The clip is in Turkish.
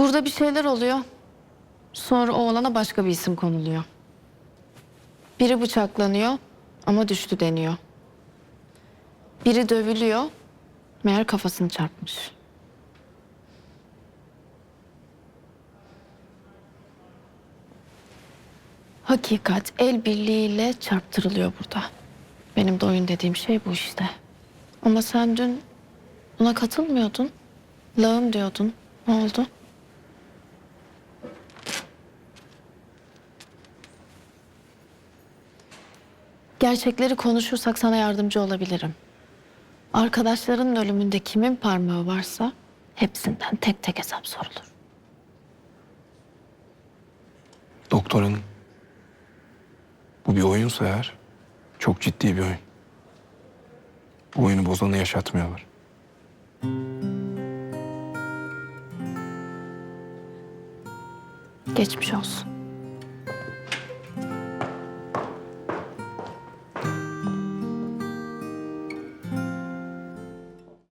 Burada bir şeyler oluyor. Sonra oğlana başka bir isim konuluyor. Biri bıçaklanıyor ama düştü deniyor. Biri dövülüyor. Meğer kafasını çarpmış. Hakikat el birliğiyle çarptırılıyor burada. Benim de oyun dediğim şey bu işte. Ama sen dün buna katılmıyordun. Lağım diyordun. Ne oldu? Gerçekleri konuşursak sana yardımcı olabilirim. Arkadaşlarının ölümünde kimin parmağı varsa hepsinden tek tek hesap sorulur. Doktor hanım. Bu bir oyunsa eğer çok ciddi bir oyun. Bu oyunu bozanı yaşatmıyorlar. Geçmiş olsun.